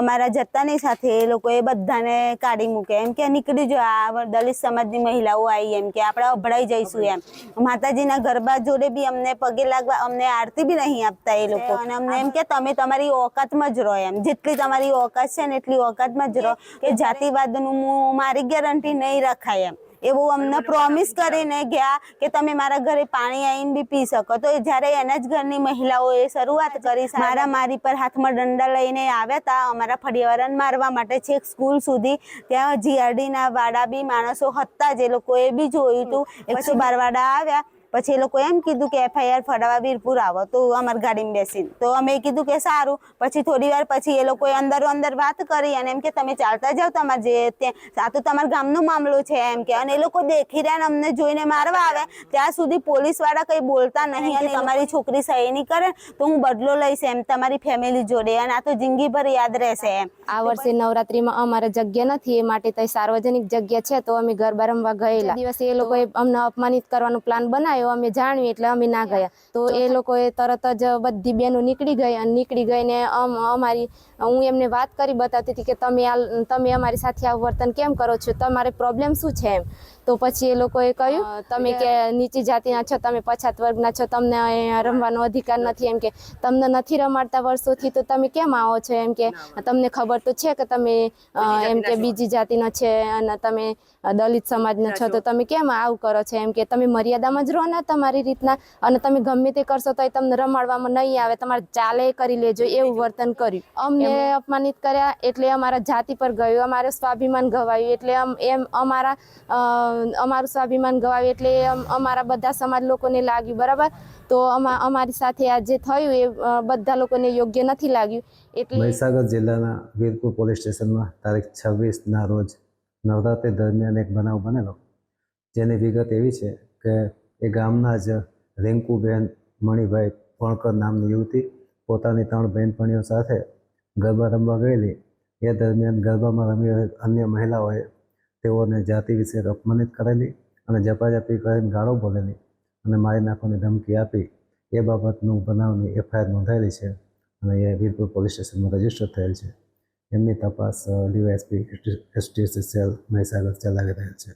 અમારા જતાની સાથે એ લોકોએ બધાને કાઢી મૂકે. એમ કે નીકળી જો આ દલિત સમાજની મહિલાઓ આવી એમ કે આપણે અભડાઈ જઈશું એમ. માતાજીના ગરબા જોડે બી અમને પગે લાગવા અમને આરતી બી નહીં આપતા એ લોકો. અને અમને એમ કે તમે તમારી ઓકાતમાં જ રહો એમ. જેટલી તમારી ઓકાત છે ને એટલી ઓકાતમાં જ રહો કે જાતિવાદનું મારી ગેરંટી નહીં રખાય એમ. એવું અમને પ્રોમિસ કરીને ગયા કે તમે મારા ઘરે પાણી આવીને બી પી શકો. તો જ્યારે એના જ ઘરની મહિલાઓએ શરૂઆત કરી મારા મારી પર હાથમાં દંડા લઈને આવ્યા હતા અમારા ફરિયાવરણ મારવા માટે છેક સ્કૂલ સુધી. ત્યાં જીઆરડીના વાડા બી માણસો હતા જે લોકોએ બી જોયું હતું એકસો બારવાડા આવ્યા. પછી એ લોકો એમ કીધું કે એફઆઈઆર ફડાવા વીરપુર આવો તો અમારી ગાડીમાં બેસીને. તો અમે કીધું કે સારું. પછી થોડી વાર પછી એ લોકોએ અંદર અંદર વાત કરી અને એમ કે તમે ચાલતા જાઓ તમારે જે ત્યાં. આ તો તમારા ગામનો મામલો છે એમ કે અને એ લોકો દેખી રહ્યા અમને જોઈને મારવા આવે. ત્યાં સુધી પોલીસવાળા કંઈ બોલતા નહીં અને તમારી છોકરી સહી નહીં કરે તો હું બદલો લઈશ એમ. તમારી ફેમિલી જોડે. અને આ તો જિંદગીભર યાદ રહેશે એમ. આ વર્ષે નવરાત્રીમાં અમારે જગ્યા નથી એ માટે તો સાર્વજનિક જગ્યા છે તો અમે ગરબા રમવા ગયેલા. દિવસે એ લોકોએ અમને અપમાનિત કરવાનો પ્લાન બનાવ્યો. અમે જાણ્યું એટલે અમે ના ગયા. તો એ લોકોએ તરત જ બધી બહેનો નીકળી ગઈ અને નીકળી ગઈને અમ- અમારી હું એમને વાત કરી બતાવતી હતી કે તમે આ તમે અમારી સાથે આવું વર્તન કેમ કરો છો? તમારે પ્રોબ્લેમ શું છે એમ? તો પછી એ લોકોએ કહ્યું તમે કે નીચી જાતિના છો તમે પછાત વર્ગના છો તમને રમવાનો અધિકાર નથી એમ કે તમને નથી રમાડતા વર્ષોથી તો તમે કેમ આવો છો એમ કે તમને ખબર તો છે કે તમે એમ કે બીજી જાતિના છે અને તમે દલિત સમાજના છો તો તમે કેમ આવું કરો છો એમ કે તમે મર્યાદામાં જ રહો ને તમારી રીતના. અને તમે ગમે તે કરશો તો તમને રમાડવામાં નહીં આવે. તમારે ચાલે કરી લેજો એવું વર્તન કર્યું. અમને અપમાનિત કર્યા એટલે અમારા જાતિ પર ગયું. અમારું સ્વાભિમાન ગવાયું એટલે એમ અમારા અમારું સ્વાભિમાન ગવાયું એટલે અમ- અમારા બધા સમાજ લોકોને લાગ્યું બરાબર? તો અમા- અમારી સાથે આ જે થયું એ બધા લોકોને યોગ્ય નથી લાગ્યું. એટલે મહીસાગર જિલ્લાના વીરપુર પોલીસ સ્ટેશનમાં તારીખ છવ્વીસના રોજ નવરાત્રી દરમિયાન એક બનાવ બનેલો. જેની વિગત એવી છે કે એ ગામના જ રિંકુબેન મણિભાઈ ફણકર નામની યુવતી, પોતાની ત્રણ બહેનપણીઓ સાથે ગરબા રમવા ગયેલી. એ દરમિયાન ગરબામાં રમી અન્ય મહિલાઓએ તેઓને જાતિ વિશે અપમાનિત કરેલી અને જપાજપી કરીને ગાળો બોલેલી અને મારી નાખવાની ધમકી આપી. એ બાબતનું બનાવની એફઆઈઆર નોંધાયેલી છે અને એ વીરપુર પોલીસ સ્ટેશનમાં રજિસ્ટર થયેલ છે. એમની તપાસ ડીવાયએસપી એસટીએસસી સેલ, મહેસાગર ચલાવી રહેલ છે.